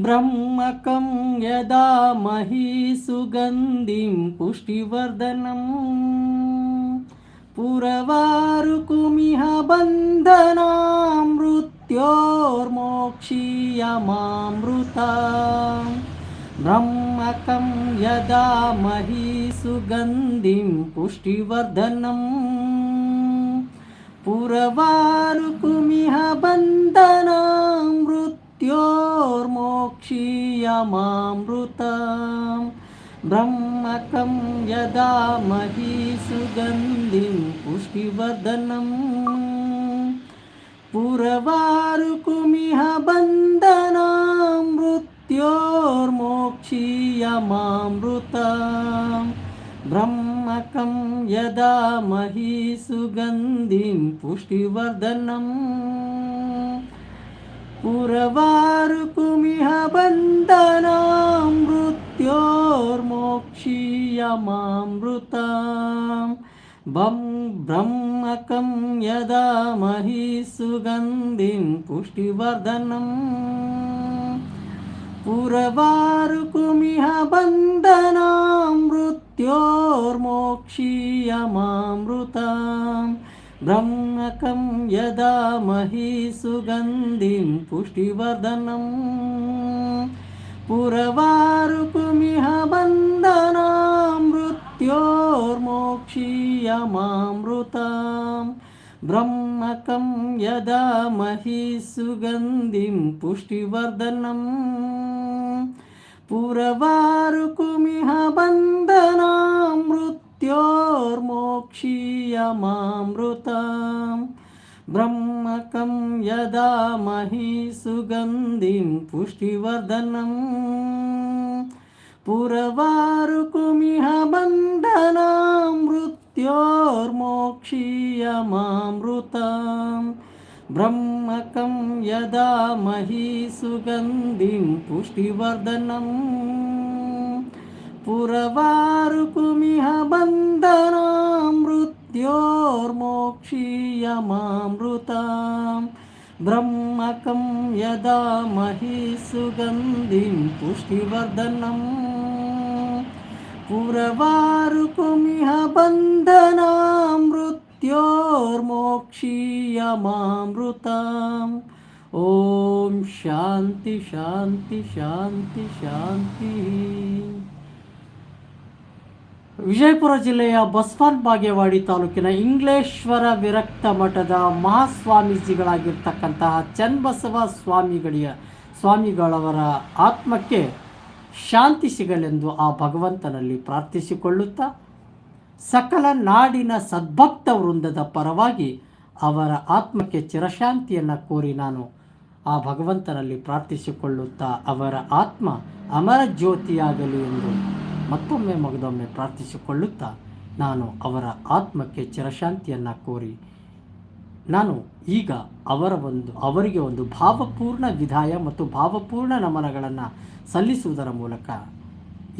ब्रह्मकं यदा मही सुगन्धिं पुष्टिवर्धनं। पुरवारुकुमिह बन्धनां मृत्योर्मोक्षीयमामृता ब्रह्मकं यदा मही सुगन्धिं पुष्टिवर्धनम् पुरवारुकुमिह बन्धनां मृत्योर्मोक्षीयमामृतां ब्रह्मकं यदा मही सुगन्धिं पुष्टिवर्धनम् पुरवारुकुमिह बन्धनां मृत्योर्मोक्षीयमामृतां ब्रह्मकं यदा मही सुगन्धिं पुष्टिवर्धनम् पुरवारुपुमिह बन्दनां मृत्योर्मोक्षीय बं ब्रह्मकं यदा मही सुगन्धिं पुष्टिवर्धनम्। पुरवारुकुमिह बन्दनां मृत्योर्मोक्षीय ब्रह्मकं यदा मही सुगन्धिं पुष्टिवर्धनम् पुरवारुकुमिह बन्धनां मृत्योर्मोक्षीयमामृतां। ब्रह्मकं यदा मही सुगन्धिं पुष्टिवर्धनम् पुरवारुकुमिह बन्धनां मृत्योर्मोक्षीयमामृतां ब्रह्मकं यदा मही सुगन्धिं पुष्टिवर्धनम् पुरवारुकुमिह बन्धनां मृत्योर्मोक्षीयमामृतां ब्रह्मकं यदा मही सुगन्धिं पुष्टिवर्धनम् पुरवारुकुमिह बन्धनामृत्योर्मोक्षीयमामृताम् ब्रह्मकं यदामहि सुगन्धिं पुष्टिवर्धनम्। पुरवारुकुमिह बन्धनामृत्योर्मोक्षीयमामृताम् ॐ शान्ति शान्ति शान्ति शान्तिः। ವಿಜಯಪುರ ಜಿಲ್ಲೆಯ ಬಸ್ವಾನ್ ಬಾಗೇವಾಡಿ ತಾಲೂಕಿನ ಇಂಗ್ಲೇಶ್ವರ ವಿರಕ್ತ ಮಠದ ಮಹಾಸ್ವಾಮೀಜಿಗಳಾಗಿರ್ತಕ್ಕಂತಹ ಚನ್ನಬಸವ ಸ್ವಾಮಿಗಳಿಯ ಸ್ವಾಮಿಗಳವರ ಆತ್ಮಕ್ಕೆ ಶಾಂತಿ ಸಿಗಲೆಂದು ಆ ಭಗವಂತನಲ್ಲಿ ಪ್ರಾರ್ಥಿಸಿಕೊಳ್ಳುತ್ತಾ, ಸಕಲ ನಾಡಿನ ಸದ್ಭಕ್ತ ವೃಂದದ ಪರವಾಗಿ ಅವರ ಆತ್ಮಕ್ಕೆ ಚಿರಶಾಂತಿಯನ್ನು ಕೋರಿ ನಾನು ಆ ಭಗವಂತನಲ್ಲಿ ಪ್ರಾರ್ಥಿಸಿಕೊಳ್ಳುತ್ತಾ ಅವರ ಆತ್ಮ ಅಮರ ಜ್ಯೋತಿಯಾಗಲಿ ಎಂದು ಮತ್ತೊಮ್ಮೆ ಮಗದೊಮ್ಮೆ ಪ್ರಾರ್ಥಿಸಿಕೊಳ್ಳುತ್ತಾ ನಾನು ಅವರ ಆತ್ಮಕ್ಕೆ ಚಿರಶಾಂತಿಯನ್ನು ಕೋರಿ ನಾನು ಈಗ ಅವರ ಒಂದು, ಅವರಿಗೆ ಒಂದು ಭಾವಪೂರ್ಣ ವಿಧಾಯ ಮತ್ತು ಭಾವಪೂರ್ಣ ನಮನಗಳನ್ನು ಸಲ್ಲಿಸುವುದರ ಮೂಲಕ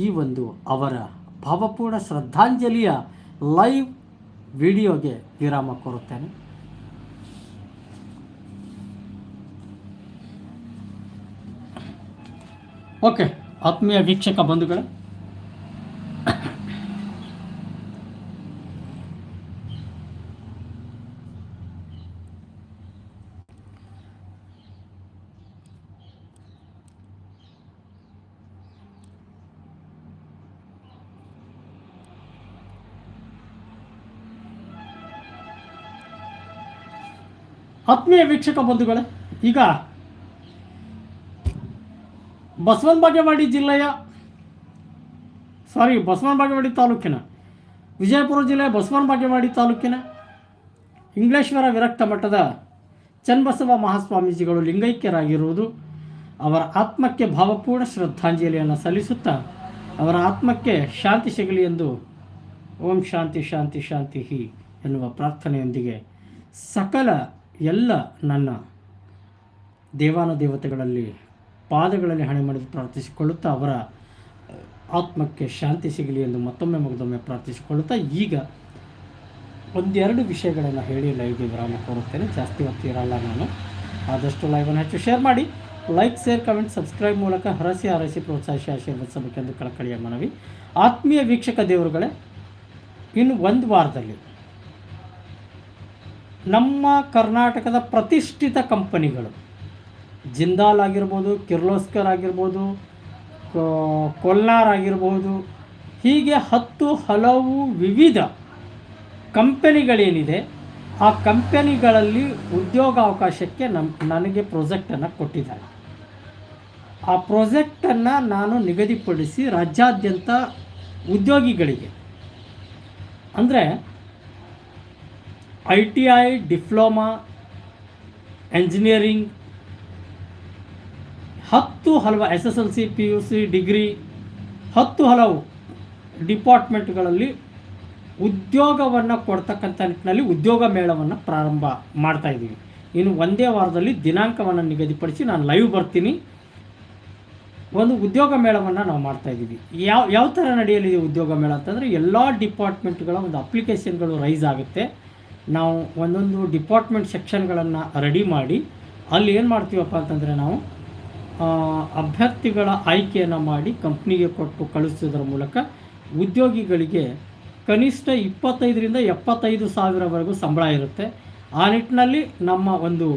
ಈ ಒಂದು ಅವರ ಭಾವಪೂರ್ಣ ಶ್ರದ್ಧಾಂಜಲಿಯ ಲೈವ್ ವಿಡಿಯೋಗೆ ವಿರಾಮ ಕೋರುತ್ತೇನೆ. ಓಕೆ, ಆತ್ಮೀಯ ವೀಕ್ಷಕ ಬಂಧುಗಳೇ ಆತ್ಮೀಯ ವೀಕ್ಷಕ ಬಂಧುಗಳೇ, ಈಗ ಬಸವನ ಬಾಗೇವಾಡಿ ಜಿಲ್ಲೆಯ ಸಾರಿ ಬಸವನ ಬಾಗೇವಾಡಿ ತಾಲೂಕಿನ, ವಿಜಯಪುರ ಜಿಲ್ಲೆಯ ಬಸವನ ಬಾಗೇವಾಡಿ ತಾಲೂಕಿನ ಇಂಗ್ಲೇಶ್ವರ ವಿರಕ್ತ ಮಠದ ಚನ್ನಬಸವ ಮಹಾಸ್ವಾಮೀಜಿಗಳು ಲಿಂಗೈಕ್ಯರಾಗಿರುವುದು ಅವರ ಆತ್ಮಕ್ಕೆ ಭಾವಪೂರ್ಣ ಶ್ರದ್ಧಾಂಜಲಿಯನ್ನು ಸಲ್ಲಿಸುತ್ತಾ ಅವರ ಆತ್ಮಕ್ಕೆ ಶಾಂತಿ ಸಿಗಲಿ ಎಂದು ಓಂ ಶಾಂತಿ ಶಾಂತಿ ಶಾಂತಿ ಹಿ ಎನ್ನುವ ಪ್ರಾರ್ಥನೆಯೊಂದಿಗೆ ಸಕಲ ಎಲ್ಲ ನನ್ನ ದೇವಾನುದೇವತೆಗಳಲ್ಲಿ, ಪಾದಗಳಲ್ಲಿ ಹಣೆ ಮಾಡಿದು ಪ್ರಾರ್ಥಿಸಿಕೊಳ್ಳುತ್ತಾ ಅವರ ಆತ್ಮಕ್ಕೆ ಶಾಂತಿ ಸಿಗಲಿ ಎಂದು ಮತ್ತೊಮ್ಮೆ ಮುಗಿದೊಮ್ಮೆ ಪ್ರಾರ್ಥಿಸಿಕೊಳ್ಳುತ್ತಾ ಈಗ ಒಂದೆರಡು ವಿಷಯಗಳನ್ನು ಹೇಳಿ ಲೈವ್ಗೆ ವಿರಾಮ ಕೋರುತ್ತೇನೆ ಜಾಸ್ತಿ ಹೊತ್ತು ನಾನು. ಆದಷ್ಟು ಲೈವನ್ನು ಹೆಚ್ಚು ಶೇರ್ ಮಾಡಿ. ಲೈಕ್ ಶೇರ್ ಕಮೆಂಟ್ ಸಬ್ಸ್ಕ್ರೈಬ್ ಮೂಲಕ ಹರಸಿ ಹರಸಿ ಪ್ರೋತ್ಸಾಹಿಸಿ ಆಶೀರ್ವದಿಸಬೇಕೆಂದು ಕಳಕಳಿಯ ಮನವಿ. ಆತ್ಮೀಯ ವೀಕ್ಷಕ ದೇವರುಗಳೇ, ಇನ್ನು ಒಂದು ವಾರದಲ್ಲಿ ನಮ್ಮ ಕರ್ನಾಟಕದ ಪ್ರತಿಷ್ಠಿತ ಕಂಪನಿಗಳು. ಜಿಂದಾಲ್ ಆಗಿರ್ಬೋದು, ಕಿರ್ಲೋಸ್ಕರ್ ಆಗಿರ್ಬೋದು ಕೊಲ್ನಾರ್ ಆಗಿರ್ಬೋದು, ಹೀಗೆ ಹತ್ತು ಹಲವು ವಿವಿಧ ಕಂಪನಿಗಳೇನಿದೆ, ಆ ಕಂಪನಿಗಳಲ್ಲಿ ಉದ್ಯೋಗಾವಕಾಶಕ್ಕೆ ನಮ್ಮ ನನಗೆ ಪ್ರೊಜೆಕ್ಟನ್ನು ಕೊಟ್ಟಿದ್ದಾರೆ. ಆ ಪ್ರೊಜೆಕ್ಟನ್ನು ನಾನು ನಿಗದಿಪಡಿಸಿ ರಾಜ್ಯಾದ್ಯಂತ ಉದ್ಯೋಗಿಗಳಿಗೆ. ಅಂದರೆ I T I diploma engineering, ಹತ್ತು ಹಲವು S S L C, P U C degree, ಹತ್ತು ಹಲವು ಡಿಪಾರ್ಟ್ಮೆಂಟ್ಗಳಲ್ಲಿ ಉದ್ಯೋಗವನ್ನು ಕೊಡ್ತಕ್ಕಂಥ ನಿಟ್ಟಿನಲ್ಲಿ ಉದ್ಯೋಗ ಮೇಳವನ್ನು ಪ್ರಾರಂಭ ಮಾಡ್ತಾ ಇದ್ದೀವಿ. ಇನ್ನು ಒಂದೇ ವಾರದಲ್ಲಿ ದಿನಾಂಕವನ್ನು ನಿಗದಿಪಡಿಸಿ ನಾನು ಲೈವ್ ಬರ್ತೀನಿ. ಒಂದು ಉದ್ಯೋಗ ಮೇಳವನ್ನು ನಾವು ಮಾಡ್ತಾ ಇದ್ದೀವಿ. ಯಾವ ಯಾವ ಥರ ನಡೆಯಲಿದೆ ಉದ್ಯೋಗ ಮೇಳ ಅಂತಂದರೆ ಎಲ್ಲ ಡಿಪಾರ್ಟ್ಮೆಂಟ್ಗಳ ಒಂದು ಅಪ್ಲಿಕೇಶನ್ಗಳು ರೈಸ್ ಆಗುತ್ತೆ. ನಾವು ಒಂದೊಂದು ಡಿಪಾರ್ಟ್ಮೆಂಟ್ ಸೆಕ್ಷನ್ಗಳನ್ನು ರೆಡಿ ಮಾಡಿ, ಅಲ್ಲಿ ಏನು ಮಾಡ್ತೀವಪ್ಪ ಅಂತಂದರೆ ನಾವು ಅಭ್ಯರ್ಥಿಗಳ ಆಯ್ಕೆಯನ್ನು ಮಾಡಿ ಕಂಪ್ನಿಗೆ ಕೊಟ್ಟು ಕಳಿಸೋದ್ರ ಮೂಲಕ ಉದ್ಯೋಗಿಗಳಿಗೆ ಕನಿಷ್ಠ ಇಪ್ಪತ್ತೈದರಿಂದ ಎಪ್ಪತ್ತೈದು ಸಾವಿರವರೆಗೂ ಸಂಬಳ ಇರುತ್ತೆ. ಆ ನಿಟ್ಟಿನಲ್ಲಿ ನಮ್ಮ ಒಂದು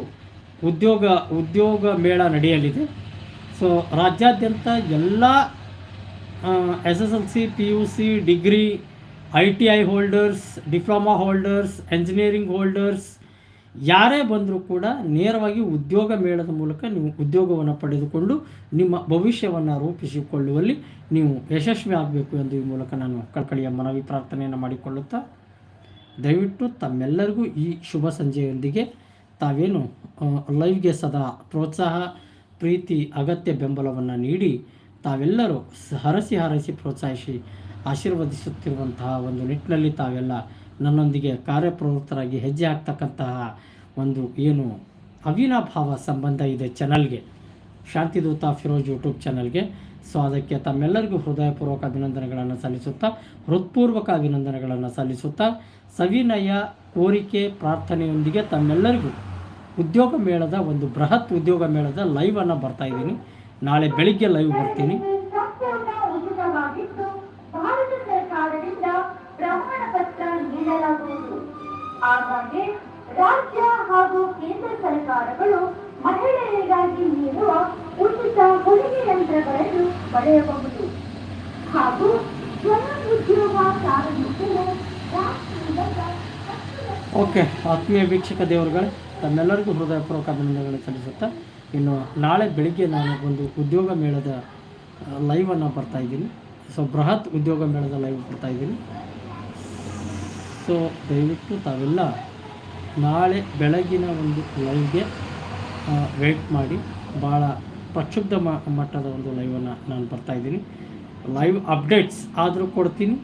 ಉದ್ಯೋಗ ಉದ್ಯೋಗ ಮೇಳ ನಡೆಯಲಿದೆ. ಸೊ ರಾಜ್ಯಾದ್ಯಂತ ಎಲ್ಲ S S L C P U C degree I T I holders diploma holders engineering holders ಯಾರೇ ಬಂದರೂ ಕೂಡ ನೇರವಾಗಿ ಉದ್ಯೋಗ ಮೇಳದ ಮೂಲಕ ನೀವು ಉದ್ಯೋಗವನ್ನು ಪಡೆದುಕೊಂಡು ನಿಮ್ಮ ಭವಿಷ್ಯವನ್ನು ರೂಪಿಸಿಕೊಳ್ಳುವಲ್ಲಿ ನೀವು ಯಶಸ್ವಿ ಆಗಬೇಕು ಎಂದು ಈ ಮೂಲಕ ನಾನು ಕಳಕಳಿಯ ಮನವಿ ಪ್ರಾರ್ಥನೆಯನ್ನು ಮಾಡಿಕೊಳ್ಳುತ್ತಾ ದಯವಿಟ್ಟು ತಮ್ಮೆಲ್ಲರಿಗೂ ಈ ಶುಭ ಸಂಜೆಯೊಂದಿಗೆ ತಾವೇನು ಲೈವ್ಗೆ ಸದಾ ಪ್ರೋತ್ಸಾಹ, ಪ್ರೀತಿ, ಅಗತ್ಯ ಬೆಂಬಲವನ್ನು ನೀಡಿ ತಾವೆಲ್ಲರೂ ಹರಸಿ ಹರಸಿ ಪ್ರೋತ್ಸಾಹಿಸಿ. ಆಶೀರ್ವದಿಸುತ್ತಿರುವಂತಹ ಒಂದು ನಿಟ್ಟಿನಲ್ಲಿ ತಾವೆಲ್ಲ ನನ್ನೊಂದಿಗೆ ಕಾರ್ಯಪ್ರವೃತ್ತರಾಗಿ ಹೆಜ್ಜೆ ಹಾಕ್ತಕ್ಕಂತಹ ಒಂದು ಏನು ಅವಿನಾಭಾವ ಸಂಬಂಧ ಇದೆ ಚಾನಲ್ಗೆ. ಶಾಂತಿದೂತ ಫಿರೋಜ್ ಯೂಟ್ಯೂಬ್ ಚಾನಲ್ಗೆ. ಸೊ, ಅದಕ್ಕೆ ತಮ್ಮೆಲ್ಲರಿಗೂ ಹೃದಯಪೂರ್ವಕ ಅಭಿನಂದನೆಗಳನ್ನು ಸಲ್ಲಿಸುತ್ತಾ, ಹೃತ್ಪೂರ್ವಕ ಅಭಿನಂದನೆಗಳನ್ನು ಸಲ್ಲಿಸುತ್ತಾ, ಸವಿನಯ ಕೋರಿಕೆ ಪ್ರಾರ್ಥನೆಯೊಂದಿಗೆ ತಮ್ಮೆಲ್ಲರಿಗೂ ಉದ್ಯೋಗ ಮೇಳದ ಒಂದು ಬೃಹತ್ ಉದ್ಯೋಗ ಮೇಳದ ಲೈವನ್ನು ಬರ್ತಾ ಇದ್ದೀನಿ. ನಾಳೆ ಬೆಳಿಗ್ಗೆ ಲೈವ್ ಬರ್ತೀನಿ. ಹಾಗಾಗಿ ರಾಜ್ಯ ಹಾಗೂ ಕೇಂದ್ರ ಸರ್ಕಾರಗಳು ಮಹಿಳೆಯರಿಗಾಗಿ ನೀಡುವ ಉಚಿತ ಹೊಲಿಗೆ ಯಂತ್ರಗಳನ್ನು ಪಡೆಯಬಹುದು. ಹಾಗೂ ಸ್ವಯಂ ಉದ್ಯೋಗ ಪ್ರಾರಂಭಿಸಲು ಓಕೆ ಆತ್ಮೀಯ ವೀಕ್ಷಕ ದೇವರುಗಳು, ತಮ್ಮೆಲ್ಲರಿಗೂ ಹೃದಯಪೂರ್ವಕ ಅಭಿನಂದನೆಗಳನ್ನು ಸಲ್ಲಿಸುತ್ತಾ ಇನ್ನು ನಾಳೆ ಬೆಳಿಗ್ಗೆ ನಾನು ಒಂದು ಉದ್ಯೋಗ ಮೇಳದ ಲೈವನ್ನು ಬರ್ತಾ ಇದ್ದೀನಿ. ಸೊ ಬೃಹತ್ ಉದ್ಯೋಗ ಮೇಳದ ಲೈವ್ ಬರ್ತಾ ಇದ್ದೀನಿ. ಸೊ ದಯವಿಟ್ಟು ತಾವೆಲ್ಲ ನಾಳೆ ಬೆಳಗಿನ ಒಂದು ಲೈವ್ಗೆ ವೆಯ್ಟ್ ಮಾಡಿ. ಭಾಳ ಪ್ರಕ್ಷುಬ್ಧ ಮಟ್ಟದ ಒಂದು ಲೈವನ್ನು ನಾನು ಬರ್ತಾಯಿದ್ದೀನಿ ಲೈವ್ ಅಪ್ಡೇಟ್ಸ್ ಆದರೂ ಕೊಡ್ತೀನಿ.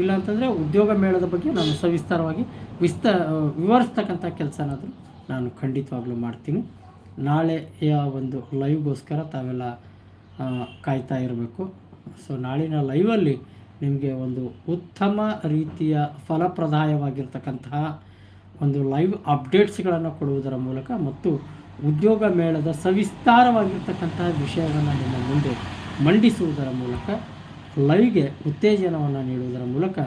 ಇಲ್ಲಾಂತಂದರೆ ಉದ್ಯೋಗ ಮೇಳದ ಬಗ್ಗೆ ನಾನು ಸವಿಸ್ತಾರವಾಗಿ ವಿಸ್ತ, ವಿವರಿಸ್ತಕ್ಕಂಥ ಕೆಲಸನಾದರೂ ನಾನು ಖಂಡಿತವಾಗ್ಲೂ ಮಾಡ್ತೀನಿ. ನಾಳೆಯ ಒಂದು ಲೈವ್ಗೋಸ್ಕರ ತಾವೆಲ್ಲ ಕಾಯ್ತಾ ಇರಬೇಕು. ಸೊ ನಾಳಿನ ಲೈವಲ್ಲಿ ನಿಮಗೆ ಒಂದು ಉತ್ತಮ ರೀತಿಯ ಫಲಪ್ರದಾಯವಾಗಿರ್ತಕ್ಕಂತಹ ಒಂದು ಲೈವ್ ಅಪ್ಡೇಟ್ಸ್ಗಳನ್ನು ಕೊಡುವುದರ ಮೂಲಕ ಮತ್ತು ಉದ್ಯೋಗ ಮೇಳದ ಸವಿಸ್ತಾರವಾಗಿರ್ತಕ್ಕಂತಹ ವಿಷಯವನ್ನು ನಿಮ್ಮ ಮುಂದೆ ಮಂಡಿಸುವುದರ ಮೂಲಕ, ಲೈವ್ಗೆ ಉತ್ತೇಜನವನ್ನು ನೀಡುವುದರ ಮೂಲಕ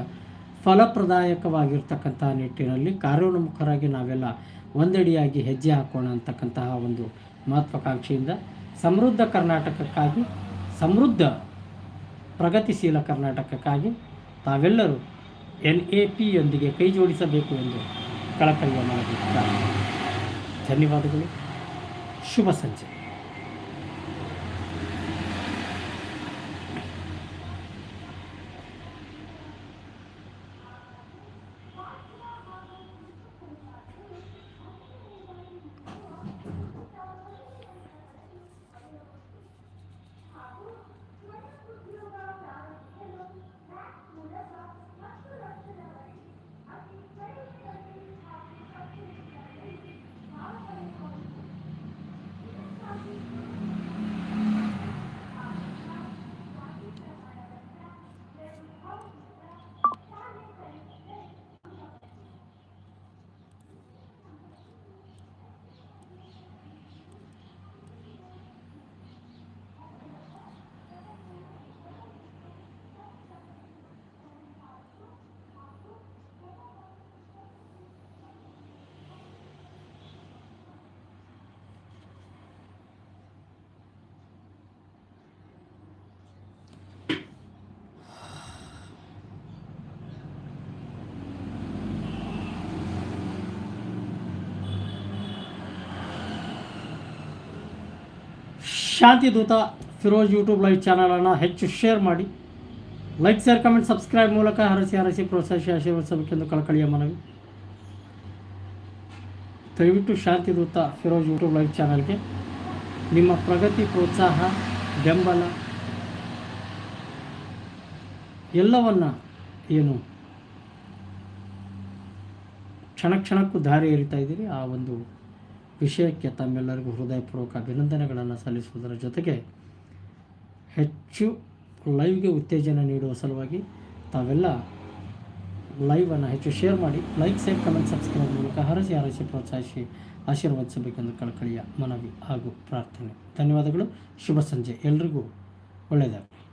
ಫಲಪ್ರದಾಯಕವಾಗಿರ್ತಕ್ಕಂತಹ ನಿಟ್ಟಿನಲ್ಲಿ ಕಾರ್ಯೋನ್ಮುಖರಾಗಿ ನಾವೆಲ್ಲ ಒಂದಡಿಯಾಗಿ ಹೆಜ್ಜೆ ಹಾಕೋಣ ಅಂತಕ್ಕಂತಹ ಒಂದು ಮಹತ್ವಾಕಾಂಕ್ಷೆಯಿಂದ ಸಮೃದ್ಧ ಕರ್ನಾಟಕಕ್ಕಾಗಿ ಸಮೃದ್ಧ ಪ್ರಗತಿಶೀಲ ಕರ್ನಾಟಕಕ್ಕಾಗಿ ತಾವೆಲ್ಲರೂ ಎನ್ ಎ ಪಿಯೊಂದಿಗೆ ಕೈ ಜೋಡಿಸಬೇಕು ಎಂದು ಕಳಕಳಿಯ ಮಾಡಬೇಕು ಧನ್ಯವಾದಗಳು. ಶುಭ ಸಂಜೆ. ಶಾಂತಿದೂತ ಫಿರೋಜ್ ಯೂಟ್ಯೂಬ್ ಲೈವ್ ಚಾನಲನ್ನು ಹೆಚ್ಚು ಶೇರ್ ಮಾಡಿ. ಲೈಕ್ ಶೇರ್ ಕಮೆಂಟ್ ಸಬ್ಸ್ಕ್ರೈಬ್ ಮೂಲಕ ಹರಸಿ ಹರಸಿ ಪ್ರೋತ್ಸಾಹಿಸಿ ಆಶೀರ್ವದಿಸಬೇಕೆಂದು ಕಳಕಳಿಯ ಮನವಿ. ದಯವಿಟ್ಟು ಶಾಂತಿ ದೂತ ಫಿರೋಜ್ ಯೂಟ್ಯೂಬ್ ಲೈವ್ ಚಾನಲ್ಗೆ ನಿಮ್ಮ ಪ್ರಗತಿ, ಪ್ರೋತ್ಸಾಹ, ಬೆಂಬಲ ಎಲ್ಲವನ್ನ ಏನು ಕ್ಷಣ ಕ್ಷಣಕ್ಕೂ ದಾರಿ ಎರಿತಾ ಇದ್ದೀರಿ? ಆ ಒಂದು ವಿಷಯಕ್ಕೆ ತಮ್ಮೆಲ್ಲರಿಗೂ ಹೃದಯಪೂರ್ವಕ ಅಭಿನಂದನೆಗಳನ್ನು ಸಲ್ಲಿಸುವುದರ ಜೊತೆಗೆ ಹೆಚ್ಚು ಲೈವ್ಗೆ ಉತ್ತೇಜನ ನೀಡುವ ಸಲುವಾಗಿ ತಾವೆಲ್ಲ ಲೈವನ್ನು ಹೆಚ್ಚು ಶೇರ್ ಮಾಡಿ ಲೈಕ್ ಸೇವ್ ಕಮೆಂಟ್ ಸಬ್ಸ್ಕ್ರೈಬ್ ಮೂಲಕ ಹರಸಿ ಹರಸಿ ಪ್ರೋತ್ಸಾಹಿಸಿ ಆಶೀರ್ವದಿಸಬೇಕೆಂದು ಕಳಕಳಿಯ ಮನವಿ ಹಾಗೂ ಪ್ರಾರ್ಥನೆ. ಧನ್ಯವಾದಗಳು. ಶುಭ ಸಂಜೆ. ಎಲ್ರಿಗೂ ಒಳ್ಳೆಯದಾಗಲಿ.